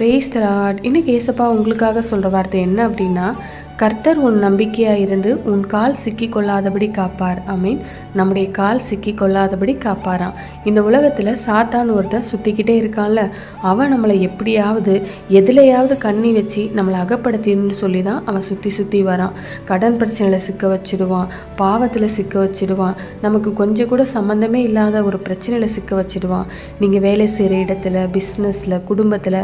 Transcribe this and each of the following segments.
Brace தலாட் இன்னைக்கு ஏசப்பா உங்களுக்காக சொல்கிற வார்த்தை என்ன அப்படின்னா கர்த்தர் உன் நம்பிக்கையாக இருந்து உன் கால் சிக்கி கொள்ளாதபடி காப்பார். ஐ மீன் நம்முடைய கால் சிக்கி கொள்ளாதபடி காப்பாறான். இந்த உலகத்தில் சாத்தான் ஒருத்தன் சுற்றிக்கிட்டே இருக்கான்ல. அவன் நம்மளை எப்படியாவது எதுலையாவது கண்ணி வச்சு நம்மளை அகப்படுத்தின்னு சொல்லி தான் அவன் சுற்றி சுற்றி வரான். கடன் பிரச்சனையில் சிக்க வச்சிடுவான் பாவத்தில் சிக்க வச்சிடுவான். நமக்கு கொஞ்சம் கூட சம்மந்தமே இல்லாத ஒரு பிரச்சனையில் சிக்க வச்சிடுவான். நீங்கள் வேலை செய்கிற இடத்துல பிஸ்னஸில் குடும்பத்தில்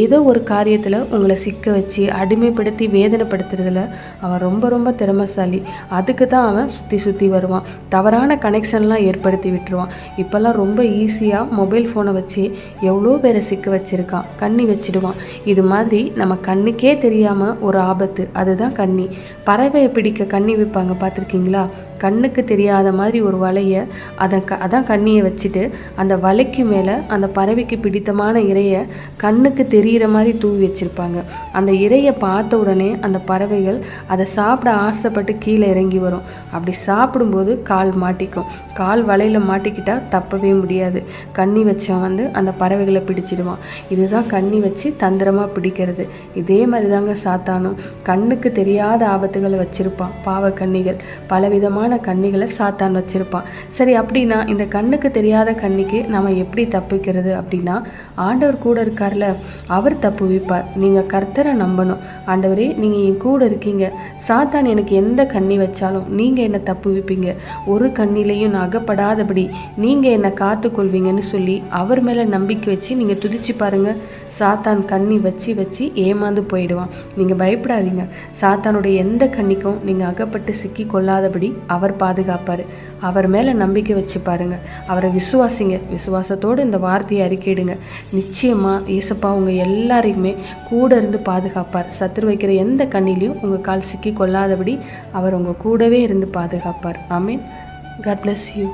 ஏதோ ஒரு காரியத்தில் உங்களை சிக்க வச்சு அடிமைப்படுத்தி வேதனைப்படுத்துறதுல அவன் ரொம்ப ரொம்ப திறமைசாலி. அதுக்கு தான் அவன் சுற்றி சுற்றி வருவான். தவறான கனெக்ஷன்லாம் ஏற்படுத்தி விட்டுருவான். இப்போல்லாம் ரொம்ப ஈஸியாக மொபைல் ஃபோனை வச்சு எவ்வளோ பேரை சிக்க வச்சுருக்கான் கண்ணி வச்சிடுவான். இது மாதிரி நம்ம கண்ணுக்கே தெரியாமல் ஒரு ஆபத்து அதுதான் கண்ணி. பறவையை பிடிக்க கண்ணி வைப்பாங்க பார்த்துருக்கீங்களா? கண்ணுக்கு தெரியாத மாதிரி ஒரு வலையை அதை க அதான் கண்ணியை வச்சுட்டு அந்த வலைக்கு மேலே அந்த பறவைக்கு பிடித்தமான இரையை கண்ணுக்கு தெரிகிற மாதிரி தூவி வச்சுருப்பாங்க. அந்த இரையை பார்த்த உடனே அந்த பறவைகள் அதை சாப்பிட ஆசைப்பட்டு கீழே இறங்கி வரும். அப்படி சாப்பிடும்போது கால் மாட்டிக்கும். கால் வலையில் மாட்டிக்கிட்டால் தப்பவே முடியாது. கண்ணி வச்சவன் வந்து அந்த பறவைகளை பிடிச்சிடுவான். இதுதான் கண்ணி வச்சு தந்திரமாக பிடிக்கிறது. இதே மாதிரி தாங்க சாத்தானும். கண்ணுக்கு தெரியாத ஆபத்துகளை வச்சுருப்பான். பாவ பலவிதமான பலவிதமான கன்னிகளை சாத்தான் வச்சிருப்பான். சரி அப்படின்னா இந்த கண்ணுக்கு தெரியாத கன்னிக்கு நம்ம எப்படி தப்பிக்கிறது அப்படின்னா ஆண்டவர் கூட இருக்கார்ல அவர் தப்பு வைப்பார். நீங்கள் கர்த்தரை நம்பணும். ஆண்டவரே நீங்கள் என் கூட இருக்கீங்க. சாத்தான் எனக்கு எந்த கண்ணி வச்சாலும் நீங்கள் என்னை தப்பு வைப்பீங்க. ஒரு கண்ணிலையும் நான் அகப்படாதபடி நீங்கள் என்னை காத்துக்கொள்வீங்கன்னு சொல்லி அவர் மேலே நம்பிக்கை வச்சு நீங்கள் துதிச்சு பாருங்க. சாத்தான் கண்ணி வச்சு வச்சு ஏமாந்து போயிடுவான். நீங்கள் பயப்படாதீங்க. சாத்தானுடைய எந்த கண்ணிக்கும் நீங்கள் அகப்பட்டு சிக்கி கொள்ளாதபடி அவர் பாதுகாப்பார். அவர் மேலே நம்பிக்கை வச்சு பாருங்க. அவரை விசுவாசிங்க. விசுவாசத்தோடு இந்த வார்த்தையை அறிக்கையிடுங்க. நிச்சயமாக ஏசப்பா உங்கள் எல்லாரையுமே கூட இருந்து பாதுகாப்பார். சத்துரு வைக்கிற எந்த கண்ணிலையும் உங்கள் கால் சிக்கி கொள்ளாதபடி அவர் உங்கள் கூடவே இருந்து பாதுகாப்பார். ஆமீன். God bless you